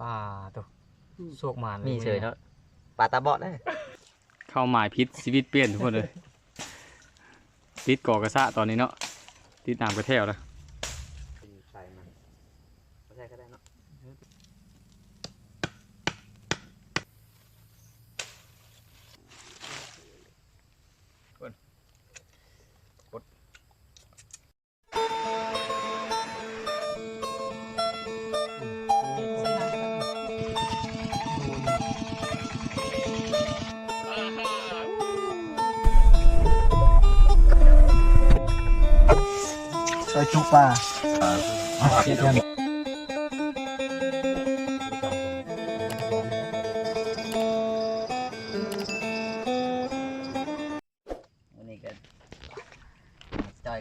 ป่าตัวโชคมานมีเฉยเนาะปลาตาบอดได้เข้าหมายพิษชีวิตเปลี่ยนทุกคนเลยติดก่อกระซะตอนนี้เนาะติดน้ำกระแทวแล้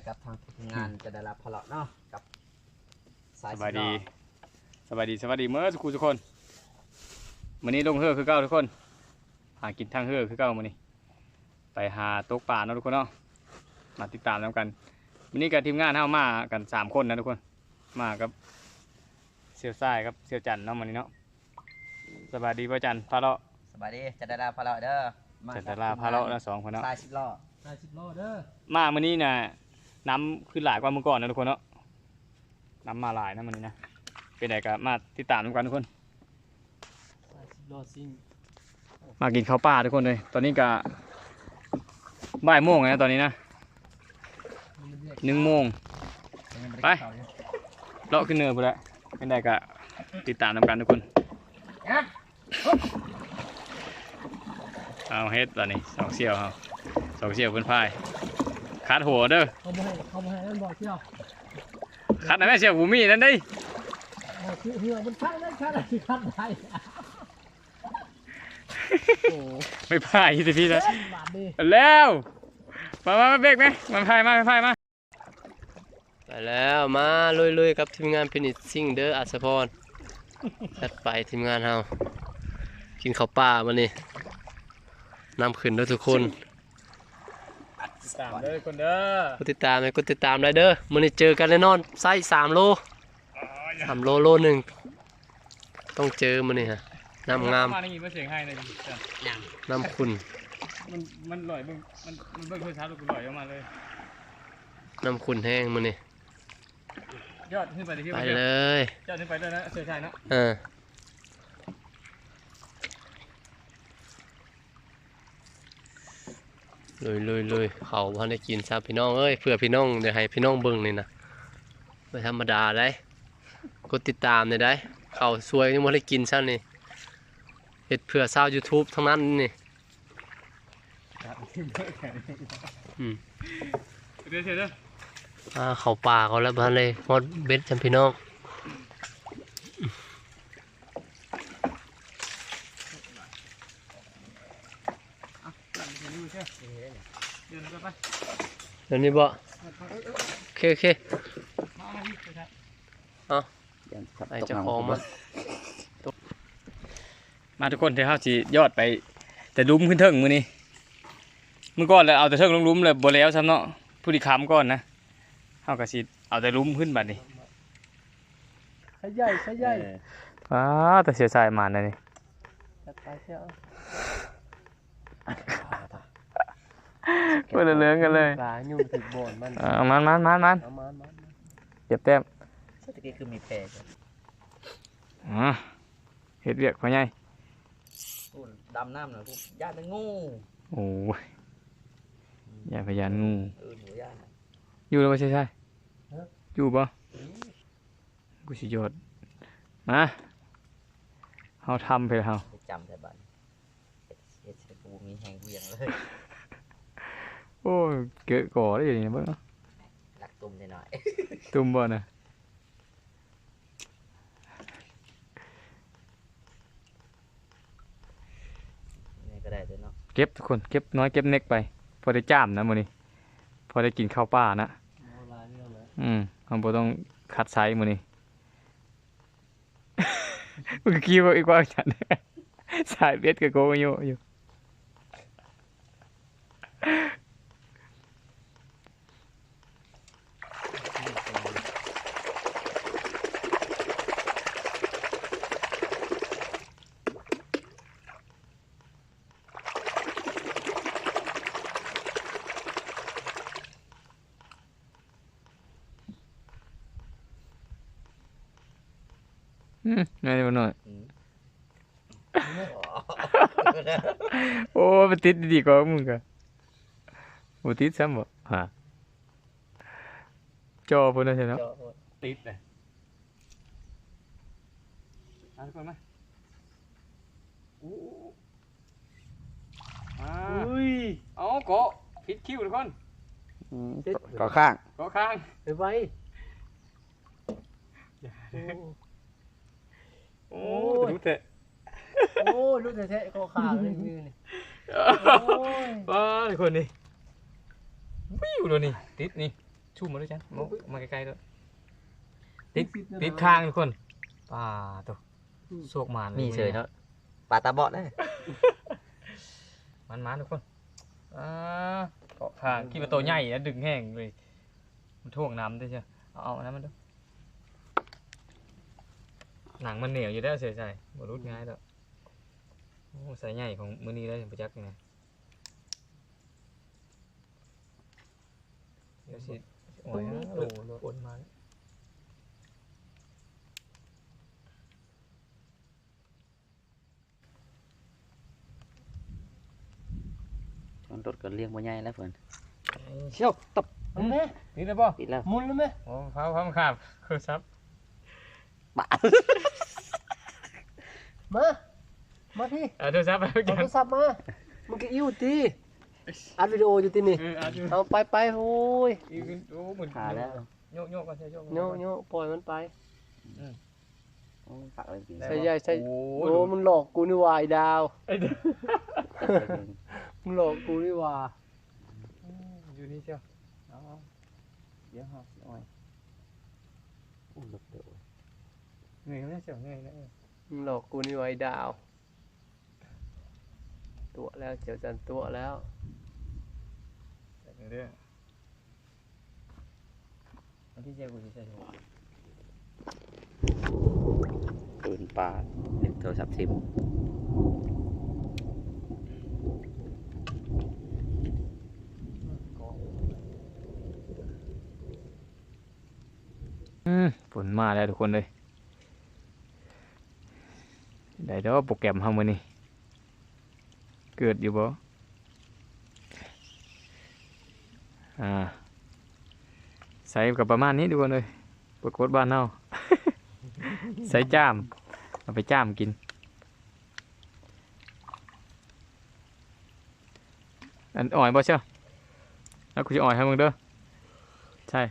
กับทางทีมงานจะได้รับพลังเนาะกับสายสบายดีสิบล้อสบายดีสบายดีเมื่อสักครู่ทุกคนวันนี้ลงเฮือคือเก้าทุกคน หากินทางเฮือคือเก้ามื้อนี้ ไปหาตกป่าเนาะทุกคนเนาะมาติดตามแล้วกันวันนี้กับทีมงานเฮามากันสามคนนะทุกคน มากับเซียวซ้ายครับเซียวจันทร์เนาะมื้อนี้เนาะสบายดีป่ะจันทร์พาเลาะสบายดีจะได้รับพลังเด้อมจันทร์ลาพาเลาะนะสองคนเนาะสายสิบล้อได้สิบโลเด้อมามื้อนี้น่ะ น้ำขึ้นหลายกว่าเมื่อก่อนนะทุกคนเนาะน้ำมาหลายนะมื้อนี้นะเป็นไงก็มาติดตามกันทุกคนได้สิบโลซิ่งมากินข้าวปลาทุกคนเลยตอนนี้ก็บ่ายโมงแล้วตอนนี้นะหนึ่งโมงไปเลาะขึ้นเนินไปแล้วเป็นไงก็ติดตามกันทุกคนเอาเฮ็ดตอนนี้สองเสี่ยวเอาสองเสี่ยวเพื่อนพาย คัดหัวเด้อเขาไม่ให้เขาไม่ให้นั่นบอเที่ยวคัดนะแม่เสี่ยวหูมีนั่นด้บอกคือเหือมันข้างได้ข้างได้ข้างได้โอ้ไม่พายสิพี่นะแล้วมามาเบรกไหมมาพายมาพายมาไปแล้วมาลุยๆกับทีมงานพินิชซิ่งเด้ออัศพรจัดไปทีมงานเฮากินข้าวป่ามานี่นำขึ้นด้อทุกคน ติดตามเด้อคนเด้อกดติดตามไหมกดติดตามได้เด้อมื้อนี้เจอกันแน่นอนไส้สามโลสามโลโลหนึ่งต้องเจอมื้อนี้ฮะน้ำงามมาได้ยินว่าเสียงให้เลยจ้ะน้ำขุ่นมันมันลอยเบิ่งมันมันเบิ่งโทรศัพท์แล้วกูลอยออกมาเลยน้ำขุ่นแห้งมื้อนี้ยอดขึ้นไปที่ไปเดียวยเลยยอดขึ้นไปด้วยนะเสียชายเนาะเออ ลุยลุยลุยเขาพันได้กินซาพี่น้องเอ้ยเพื่อพี่น้องเดี๋ยวให้พี่น้องเบิ่งนี่นะไม่ธรรมดาได้กดติดตามเนี่ยได้เขาสวยยังไม่ได้กินซะนี่เฮ็ดเพื่อสาว YouTube ทั้งนั้นนี่อืมเดี๋ยวเดี๋ยวเดี๋ยวอ่าเขาป่าเขาแล้วพันเลยฮอดเบ็ดจำพี่น้อง เดี๋ยวไปไปเดี๋ยวนี้บ่โอเคโอเคมามาพี่เสียชายไอเจะของมามาทุกคนเดี๋ยวเขาจียอดไป แต่ลุ้มขึ้นเทิงมือนี้เมื่อก่อนเลยเอาแต่เทิงลงลุ้มเลยบ่แล้วซ้ำเนาะผู้ที่ค้ำก่อนนะเขาก็สิเอาแต่ลุ้มขึ้นบัดนี้ใช้ใหญ่ใช้ใหญ่อ้าแต่เสียชายมาเลยนี่ จัดไปเที่ยวเพื่อนเลื้องกันเลยปลายุ่งถึกบ่อนมันเอามันมันมันมันเอามามาเจ็บแต้มตะกี้คือมีแพรจ้ะอ๋อเฮ็ดเวียกพ่อใหญ่พูดดำน้ำหน่อยพวกญาติงูโอ้ยอย่าพยานงูเออหนูญาติอยู่แล้วบ่ใช่ใช่อยู่บ่กูสิยอดมาเฮาทำไปแล้วเฮาไปจำแต่บ้านเฮ็ดเฮ็ดเสร็จกูมีแหงเวียงเลย โอ้ยเกะก่อได้ยังไงเบิ่งเนาะลักตุ่มหน่อยตุ่มบ่น่ะๆนี่ก็ได้ด้วยเนาะเก็บทุกคนเก็บน้อยเก็บเน็กไป พอได้จ้ามนะมื้อนี้ พอได้กินข้าวป่านะเอาลายเรื่องเลยอืมเราบ่ต้องคัดไซส์มื้อนี้มึงคิดว่าอีกว่าฉันสายเบ็ดกับโกงอยู่อยู่ อืมไม่ได้บ่หน่อย โอ้ไป ติดดีๆกว่ามึงก็บ่ติดซ้ำบ่ฮะจอเพิ่นน่ะใช่เนาะเจาะหมดติดเลยเอาทุกคนมาอู้อ่าอุ้ยเอาเกาะผิดคิวทุกคนก็ข้างเกาะข้างไปไว้โอ้โอ้ยรู้แต่โอ้ยรู้แต่แท้คอขาดเลยมือนี่โอ้ย ว้าทุกคนนี่วิวเลยนี่ติดนี่ชุ่มมาด้วยจันมามาใกล้ๆด้วยติดติดข้างทุกคนป่าตัวโศกหมานมีเฉยเนาะปลาตาบอดเลยมันมาทุกคนอ่าเกาะข้างคิดว่าตัวใหญ่นะดึงแห้งเลยมันท่วงน้ำด้วยใช่เอาเอาอันนั้นมันดูหนังมันเหนียวอยู่แล้วเสียใจบรุดง่ายแล้ว โอ้สายใหญ่ของมือนี้ได้วประจักษ์ยังไงเดี๋ยวสิโอ้ยนะโอ้โหปนมาแล้วมันตดก็เลี้ยงบ่ใหญ่แล้วเพิ่นเชี่ยวตับมันไหมนี่เลยป่ะติดแล้วหมุนแล้วไหมโอ้เผาเผาขาบคือซับมา มาพี่เออโทรศัพท์ไปเอาจัโทนรศัพท์มามึงก็อิ่วตีอัดวิดีโออยู่ที่นี่เอออาจุเอาไปไปโอ้ยอีกโอ้เหมือนขาแล้วโยกโยกกันใช่โยกโยโยปล่อยมันไปโอ้ฝากอะไรกินใช่ใช่ใช่โอ้โอ้มันหลอกกูนี่หวายดาวไอ้เด็กมึงหลอกกูนี่หว่าอยู่นี่เชียวเอาเอาเดี๋ยวหอบหน่อยอู้หลบเดี๋ยวเหนื่อยไหมเชียวเหนื่อยนะเออมึงหลอกกูนี่หวายดาว ตัวแล้วเจียวจันตัวแล้วเดี๋ยวเดี๋ยววันที่เจ้ากูจะใช่ไหมปืนปลาเล่นโทรศัพท์ซิมอืมฝนมาแล้วทุกคนเลย ได้เด้อโปรแกรมเฮามื้อนี้ เกิดอยู่บ่อ่าใส่กับประมาณนี้ทุกคนเลยปรากฏบ้านเฮา ใส่จ้าม เอาไปจ้ามกิน อันอ่อยบ่เชียวแล้วกูจะอ่อยให้มึงเด้อ ใช่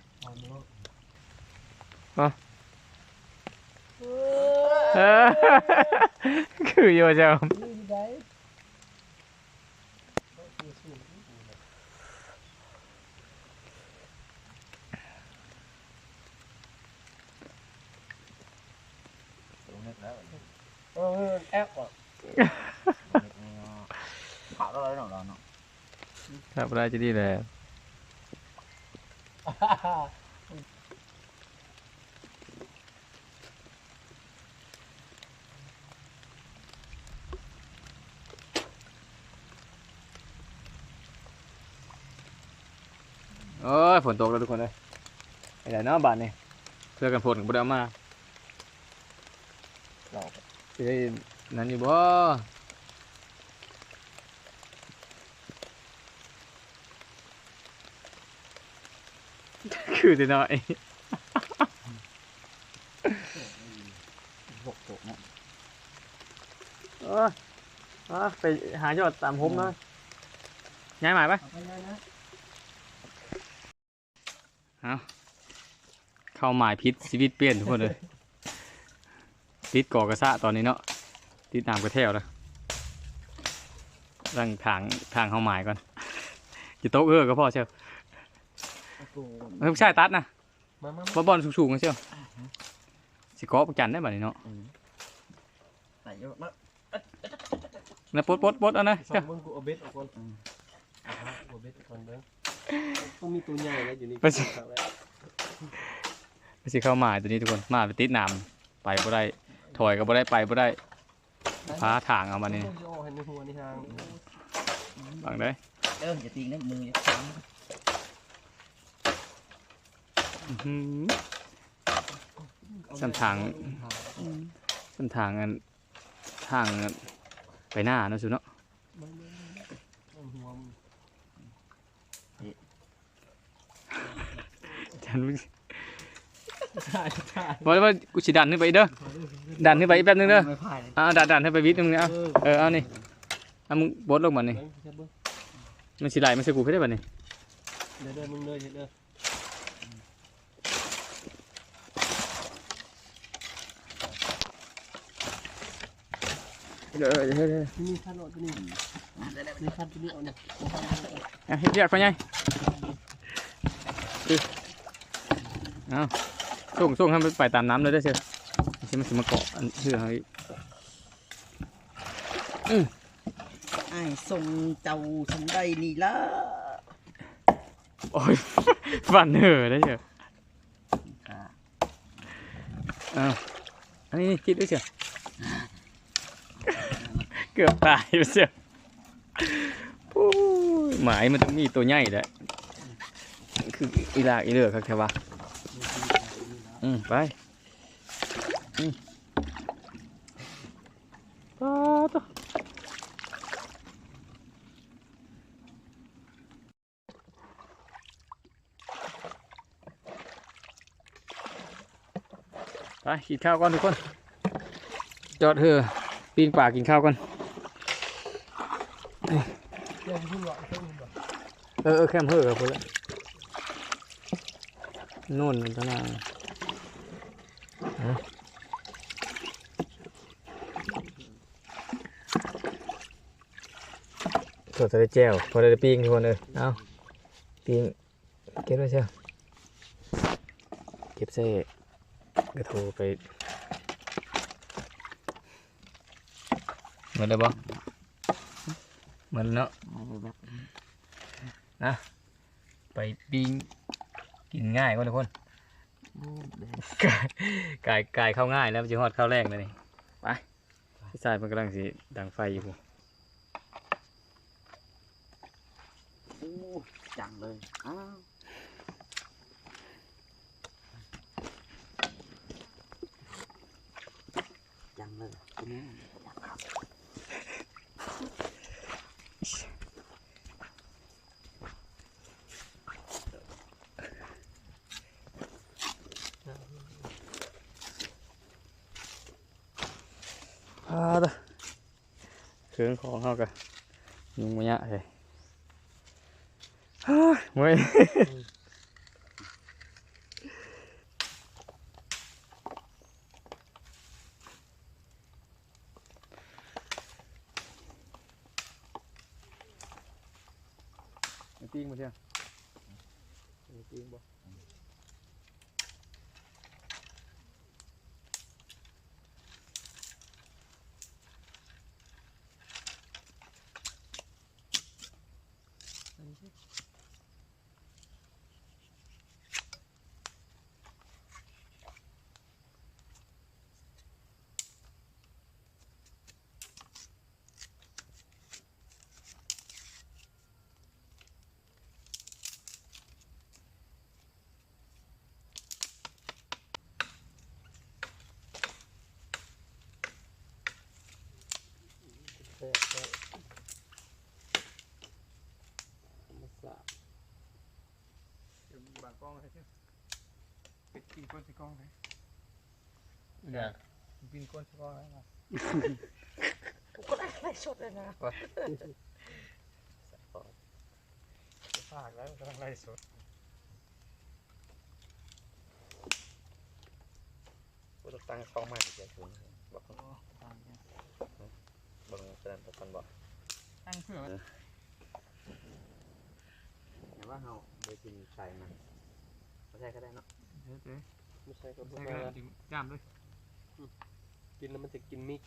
เออคือโยเจ้า เออแอปอะขาก็เลยเนาะเนาะ ครับได้จะดีแหละ โอ้ยฝนตกแล้วทุกคนเลยไอ้ไหนเนาะบาทนี่เพื่อกันฝนกับบุดเอามาเราจะได้นั่นอยู่บ่คือจะน้อยหกตัวเนาะเออไปหายอดตามผมหน่อยย้ายหมายปะเอา เข้าหมายพิษชีวิตเปลี่ยนทุกคนเลยติดก่อกระซะตอนนี้เนาะติดตามกระแทวแล้วร่างทางทางเข้าหมายก่อนจะโต๊ะเออก็พอเชียวเฮ้ยผู้ชายตัดนะมามาบอลบอลสูงๆกันเชียวสิเกาะประจันได้บ่นี้เนาะไหนเยอะมากนะปลดปลดปลดเอันนะสอเชียงวมึงกูเอาเบ็ดออกก่อนเอาเบ็ดออกก่อนเด้อต้องมีตัวใหญ่แล้วอยู่นี่ ไปสิไปสิเข้าหมายตัวนี้ทุกคนมาไปติดน้ำไปบ่ได้ถอยก็บ่ได้ไปบ่ได้พาทางเอามานี่โยให้ในหัวนี่ทางบังได้เอออย่าตีนะมืออย่าอื้อหือสันทางเป็นทางอันทางอันไปหน้าเนาะสุเนาะมันมันมันหัวมันฉัน บ่ใช่ใช่บอกเลยว่ากูสิดันขึ้นไปอีกเด้อดันขึ้นไปอีกแป๊บนึงเด้อไม่พายเลยอ่าดันดันขึ้นไปวิทย์นึงเอาเออเออเอานี่เอามึงบดลงมานี่เบิ่งเฮ็ดเบิ่งมันสิไหลมันสิกูให้ได้บ่นี่เดี๋ยวเด้อมึงเลยเฮ็ดเด้อเด้อเด้อเด้อเด้อที่นี่ขั้นเอาตัวนี้นี่ขั้นตัวนี้เอาเนี่ยเอาขั้นตัวนี้เอาเอาเฮ็ดเรียกพ่อใหญ่อึเอา ส่งส่งให้มันไปตามน้ำเลยได้อเชียวใช่มันสิมาเกาะอันเชื่อให้ไอ้ส่งเจ้าฉันได้นี่ละโอ้ย ฟันเหอะได้อเชียวค่ะเอาอันนี้คิดด้วยเชียวเกือบตายไปเชียวโอ้ยหมายมันต้องมีตัวใหญ่แหละคืออีลากอีเลือครับแค่ว่า อืมไปอืมปาตัวไปกินข้าวก่อนทุกคน จอดเถอะปีนป่ากินข้าวก่อนเอเพิ่มมึงบอกเออเออแคมเฮอร์กับพวกละนู่นมันตะนางฮะ สดจะได้แจ้วพอได้ปิ้งทุกคนเออเอาปิ้งเก็บไว้เชียวเก็บเส้กระทรไปเหมือนเลยบ่เหมือนเนาะนะไปปิ้งกินง่ายกว่าทุกคน กายกายกายเข้าง่ายแล้วมันจะฮอดเข้าแรกเลยนี่ไปพี่ชายมันกำลังสิดังไฟอยู่พุ่นโอ้จังเลยอ้าวจังเลยคุณแม่อยากขับ อ่าเด้อ เครื่องของเขากันยุงมายะเลยฮ่าเมื่อยปิ้งมาเชียวปิ้งบ่ แซ่บแซ่บมาสาบบางกล้องใช่ไหมปิดปิ้งก้นใส่กล้องเลยเนี่ยปิ้งก้นใส่กล้องเลยนะก็ได้ไล่สดเลยนะฝากแล้วกำลังไล่สดกูต้องตั้งกล้องใหม่เดี๋ยวคุณบอกเขาบังเตือนตะกันบอกตั้งเพื่อเห็นว่าเขาไปกินใส่มัน ไม่ใช่ก็ได้เนาะเดี๋ยวเดี๋ยวไม่ใช่ก็บ่ใส่ได้กันดิย่ามด้วยกินแล้วมันจะกินมิก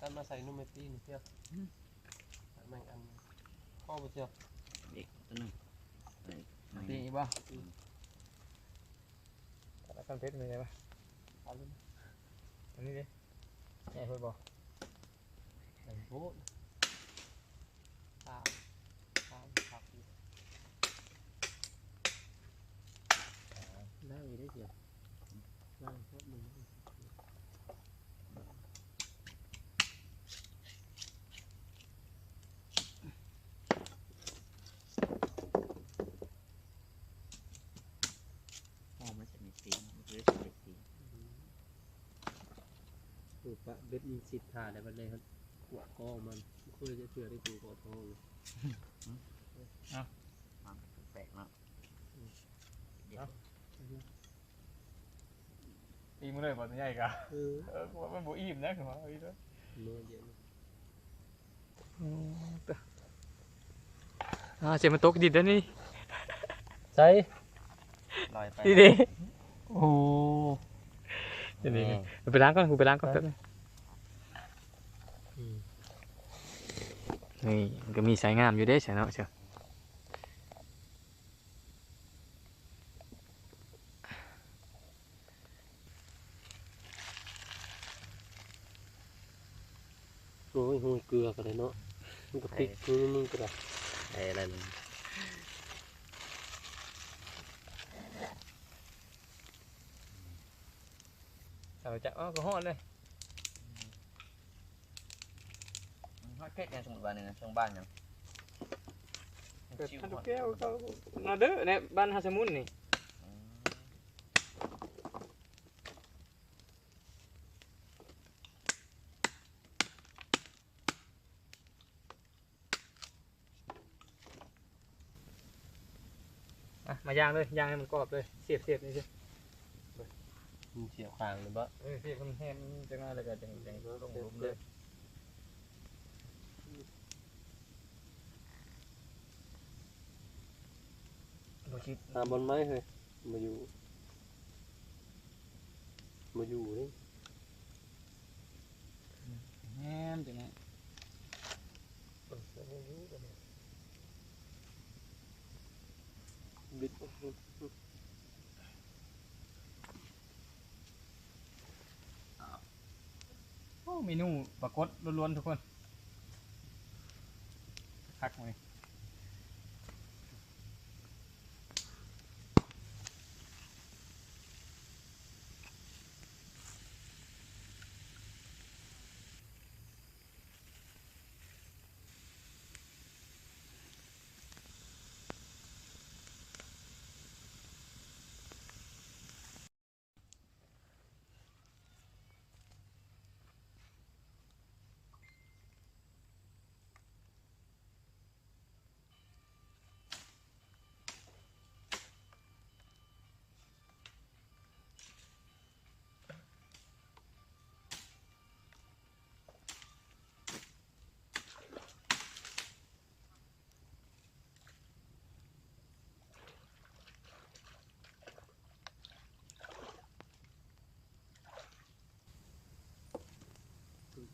กันมาใส่นุ่มเมตี้นี่เที่ยวแม่งอันข้อไปเที่ยวอีกตัวหนึง ตีอีกบ่แล้วกันเพชรมีอะไรปะเอาเลยอันนี้ดิใหญ่เพิ่นบ่ไหนโบ้ตามตามผักอยู่นั่งอยู่ได้เดียวนั่งพวกมึง อ๋อมันจะมีสีมันจะมีสี ถูกปะเบ็ดมีสิทธิ์ถ่าแต่วันใดเขาขวดก้อมันคุยจะเชื่อได้กูกอทองมันแปลกๆเนาะเดี๋ยวตีมือเลยบ่ตัวใหญ่กะเออเออกูว่ามันบ่อิ่มนะคือว่าเอาอีกเด้อเมื่อเย็นอ่าเสียงมันตกดิดแล้วนี่ใช่ลอยไป ดีดิโอ้ เดี๋ยวนี้กูไปล้างก่อนกูไปล้างก่อนแป๊บนึง นี่มันก็มีสายงามอยู่เด้ใช่เนาะเชียวโอ้ยหูเกลือกันเลยเนาะมันก็ปิกมือมึงก็ได้ไอ้อะไรเลยเอาจะอ้อก็ฮอดเลย ฮอด เพชรเนี่ยสมมติว่าเนี่ยช่วงบ้านยังเกิดทันทุกแก้วเขานาเด้อในบ้านฮาสมุนนี่อืมอะมาย่างเลยย่างให้มันกรอบเลยเสียบเสียบนี่สิมึงเสียบคางเลยปะเออเสียบมันแห้งจังไงแล้วก็จังจังลงหลุมเลย บ่คิดตามบนไม้เฮ้ยมาอยู่มาอยู่นี่แห้งจังไงบิดโอ้เมนูปลากดล้วนๆทุกคนคักเลย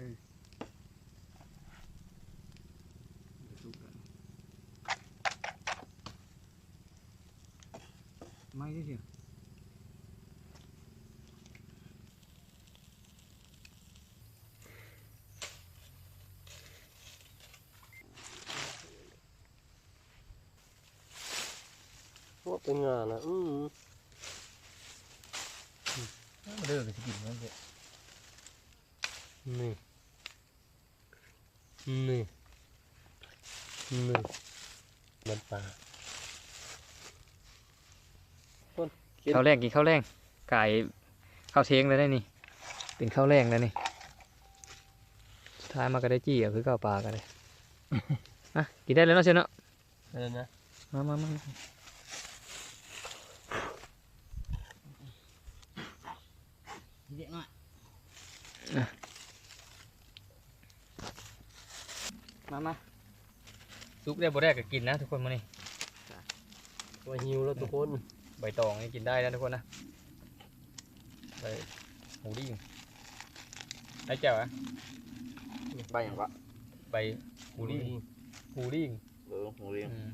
นี่ปะสุกแล้ว ไม่ได้เสียโอ้เป็นงานนะอืม เด้อก็สิกินมันเด้อ นี่นี่นี่มันปลา ข้าวแรงกินข้าวแรงไก่ข้าวเทงเลยได้นี่ เป็นข้าวแรงแล้วนี่สุดท้ายมาก็ได้จี้อะคือข้าวปลากันเลยอะกินได้แล้วเนาะเชียวเนาะเออนะมามามาทีเด็กหน่อยมามาซุปได้บ่ได้ก็กินนะทุกคนมื้อนี้ว่าหิวแล้วทุกคน ใบตองนี่กินได้นะทุกคนนะใบหมูดิ้งไอ้แก้วอะใบอย่างวะใบหมูดิ้งหมูดิ้งเออหูเรียงอืม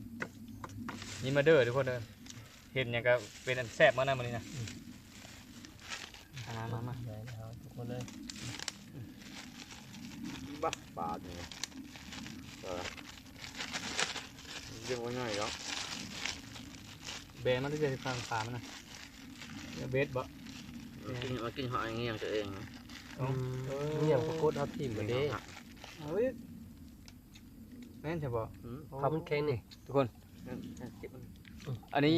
นี่มาเด้อทุกคนเด้อเห็นอย่างก็เป็นอันแซ่บมากนะมื้อนี้นะมามามาไหนนะครับทุกคนเลยบ้าปลาเนี่ยเออเรียกว่าง่ายเนาะเบนมันจะฟังฟ้ามันนะเนี่ยเบสบ่กินมากินหอยอย่างเงี้ยตัวเองนะเอ้านี่อย่างปรากฏเอาทิ่มมาเด้เฮ้ยแม่นใช่บ่อืมเขามันแข็งนี่ทุกคนนั่นนั่นเจ็บมันอันนี้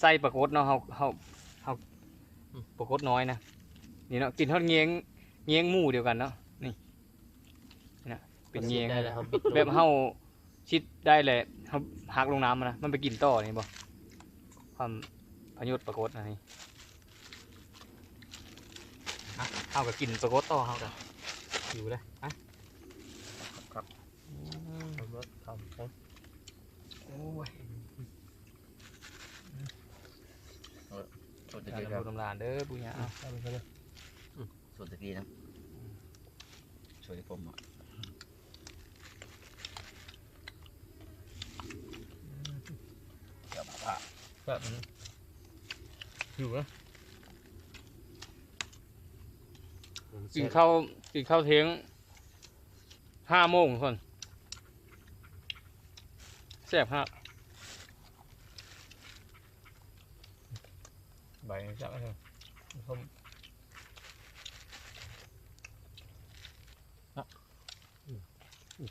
ใส่ปลากดเนาะเฮาเฮาเฮาปลากดน้อยนะนี่เนาะกินทอดเงียงเงียงหมูเดียวกันเนาะนี่นี่นะเป็นเงียงได้แล้วครับปิดลงแบบเฮาชิดได้แหละเฮาหักลงน้ำมันนะมันไปกินต่อนี่บ่ ความพยศปลากดอันนี้อะเฮาก็กินปลากดต่อเฮาก็อยู่เลยอะอืมทำรถทำครับโอ้ยส่วนตะการกี้ครับทำบุญทำลานเด้อปุญญาเอาทำไปเลยส่วนตะกี้นะส่วนที่ผมอะ แบบนี้อยู่นะกินข้าวกินข้าวเที่ยงห้าโมงคนแซ่บฮะใบจับไปเลยผม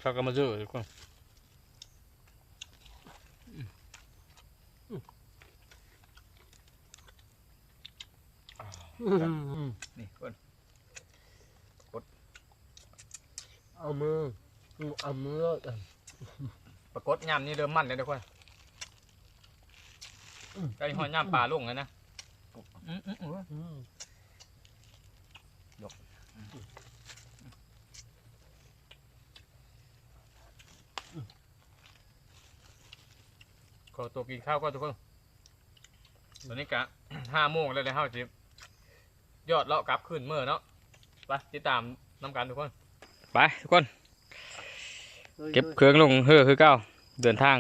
ข้าวกำมาเจอทุกคนนี่คน เอามือเอามือแล้ว ปรากฏ ยำนี่เริ่มมันเลยทุกคนใกล้หอยยำปลาลงแล้วนะอืมอืมอืมอืมขอตัวกินข้าวก็ทุกคนตอนนี้กะห้าโมงแล้วเลยเฮาจิยอดเลาะกลับขึ้นเมื่อเนาะไปติดตามน้ำกันทุกคน ไปทุกคน เก็บเครื่องลงเฮือคือเก้า เดินทาง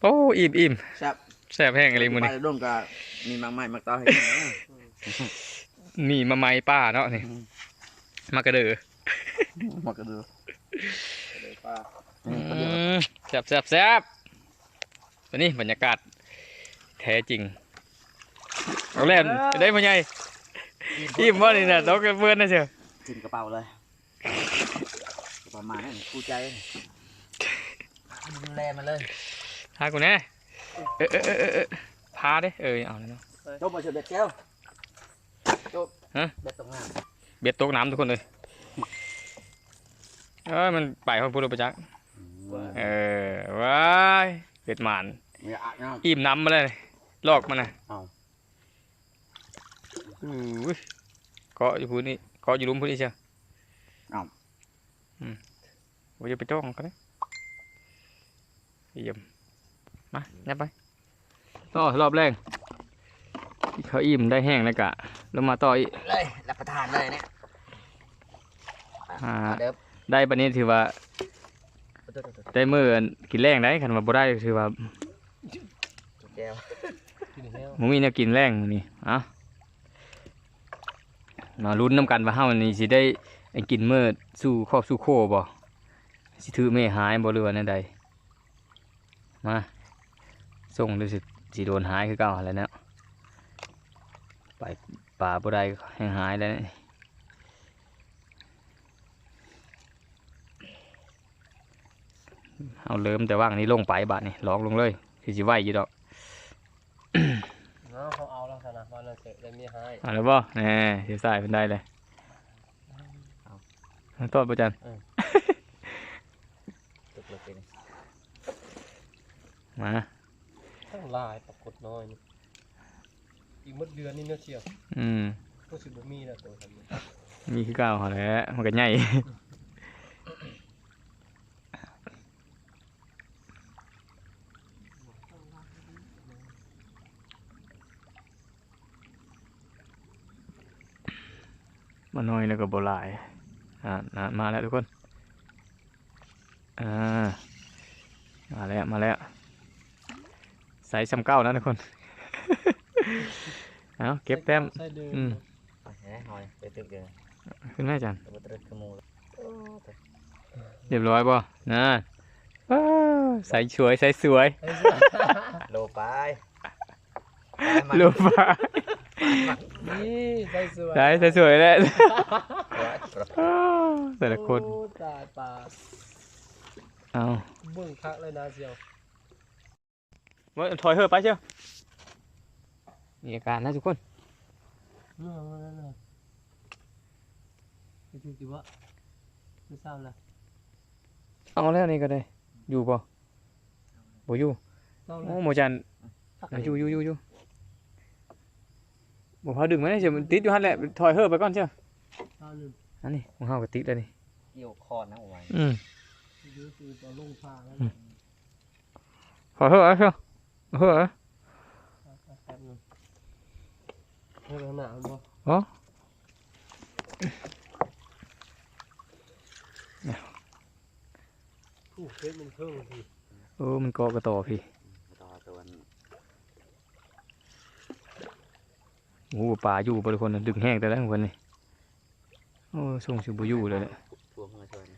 โอ้อิ่มอิ่มแซ่บแซ่บแห้งอะไรมือนี่ไปร่วมกับมีมังไม้มักต่อให้กินนะนี่มาไม้ป้าเนาะนี่มากระเดือมากระดูเลยป้าอืมแซ่บแซ่บแซ่บวันนี้บรรยากาศ แท้จริงเอาเล่นได้มาไงอิ่มว่านี่นะต้องเพื่อนนะเชียวกินกระเป๋าเลยกระเป๋ามาเนี่ยกูใจ ดูแลมันเลยพากูแน่เออเออเออเออเออพาเด้เออเอาเลยเนาะจบมาเฉยเบ็ดแก้วจบฮะเบ็ดตรงงานเบ็ดตกน้ำทุกคนเลยเอ้ยมันไปเขาพูดไปจักเออว้ายเบ็ดหมานมีอะเนาะอิ่มน้ำมาเลยลอกมันนะเอาอู้ยเกาะอยู่พื้นนี่เกาะอยู่หลุมพื้นนี่เชียวอืมว่าจะไปจ้องกันนะ เยี่ยมมายับไปต่อรอบแรกเขาอิ่มได้แห้งแล้วกะแล้วมาต่ออีกเลยรับประทานเลยเนี่ยอ่าเด้อได้ปานนี้ถือว่า ได้มือกินแรงได้คันว่าบ่ได้ถือว่าแก้วกินแล้วมึงมีแนวกินแรงนี่เอะมาลุ้นน้ำกันว่าเฮานี่สิได้ไอ้กินมือสู้ครอบสู้โคบ่สิถือแม่หายบ่หรือว่าแนวใด มาส่งดูสิสิโดนหายคือเก่าแล้วเนาะไปป่าบ่ได้แห้งหายแล้วเนี่ยเอาเริ่มแต่ว่างนี้ลงไปบาดนี่ลองลงเลยคือสิไหวอยู่ดอกเนาะเขาเอาแล้วสนะวันนั้นเสร็จเลยมีให้เอาแล้วบ่แหน่เสียสายเป็นได้เลยเอาต้นประจัน มาทั้งลายปรากฏน้อยอีกมดเดือนนี่เนื้อเชียวอืมก็สิบมีแล้วตัวทำนี่มีคือเก่าเขาแล้วมันก็ใหญ่มาน้อยแล้วก็บหลายอ่านะมาแล้วทุกคนอ่ามาแล้วมาแล้ว ใส่ซ้ำเก้านะทุกคน เอาเก็บแต้ม ใส่เดิมอืมไปเห็นไหมหอยไปตึกเดียวขึ้นแม่จันตัวตึกขโมยเรียบร้อยป่ะนะว้าวใส่สวยใส่สวยโลไปรูปมานี่ใส่สวยใส่ใส่สวยแล้วไปอ้าวแต่ละคนโอ้ตายปลาเอาเบิ่งคักเลยนะเสียว ว่าถอยเถอะไปเชียวมีอาการนะทุกคนเมื่อวันนั้นน่ะไปถึงกี่วะไม่ทราบละเอาแล้วนี่ก็ได้ อยู่ป่ะบ่อยู่ต้องโอ้ละโมจันอยู่อยู่อยู่อยู่บ่พาดึงมาได้เชียวมันติดอยู่หั่นแหละถอยเถอะไปก่อนเชียวเอาหนึ่งอันนี้ของเฮาก็ติดแล้วนี่เกี่ยวคอนะผมไว้อืมยืดตัวต่อลงพาแล้วถอยเถอะเอาเชียว เถอะแป๊บนึงเฮ้ยข้างหน้ามันบ่อ๋อผู้เฟซมันเพิ่มทีเออมันเกาะกระต่อพี่ต่อตัวโอ้ป่าอยู่บ่ทุกคนน่ะดึงแห้งแต่ละคนนี่โอ้ส่งสิบ่อยู่เลยแหละทั่วมือชน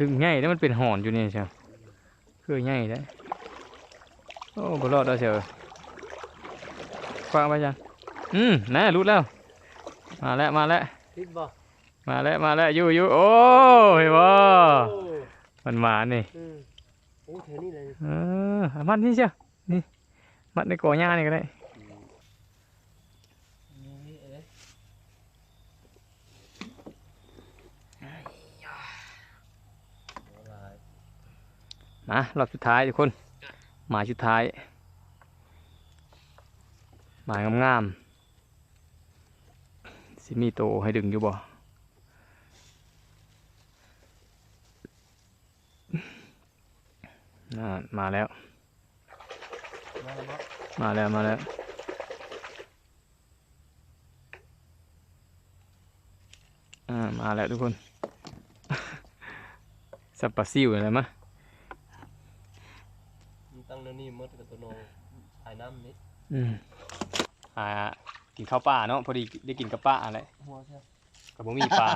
ดึงง่ายแล้วมันเป็นหอนอยู่นี่ใช่คือง่ายได้อโอ้บรอดแล้วเชียวคว้างไปจังอืมน่ารู้แล้ว มาแล้วมาแล้วติดบ่มาแล้วมาแล้วอยู่อยู่โอ้เห็นบ่โอ้มันมานี่อืมโอ้เธอนี่เลยเออเอามัดนี่เชียวนี่มัดในกอหญ้านี่ก็ได้ นี่เอ๊ะ มารอบสุดท้ายทุกคน หมายสุดท้าย หมายงามๆสิมีโตให้ดึงอยู่บ่น่ามาแล้ว มาแล้ว มาแล้วมาแล้วอ่ามาแล้วทุกคนสับปะซิวอะไรมะ นตั้งแล้วนี่มดกับตัวโนสายน้ำนี่อืมอ่ากินข้าวป่าเนาะพอดีได้กินกับป้าอะไรหัวใช่กับบ่มีปลา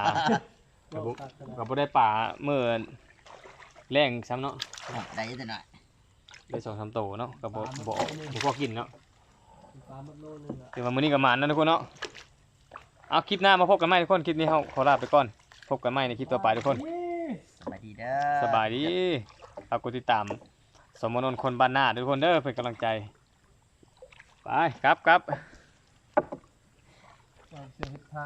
ครับกับบ่ได้ปลาเมื่อแรงซ้ำเนาะได้แต่หน่อยได้สองสามโตเนาะกับบ่บ่บ่พอกินเนาะปลาหมดโลนึงอะเดี๋ยวมื้อนี้ก็หมานนะทุกคนเนาะเอาคลิปหน้ามาพบกันใหม่ทุกคนคลิปนี้เฮาขอลาไปก่อนพบกันใหม่ในคลิปต่อไปทุกคน สบายดีเด้อสบายดีฝากกดติดตาม สมนนคนบ้านหน้าทุกคนเด้อเป็นกำลังใจ ไปครับครับ เสียเห็ดพระ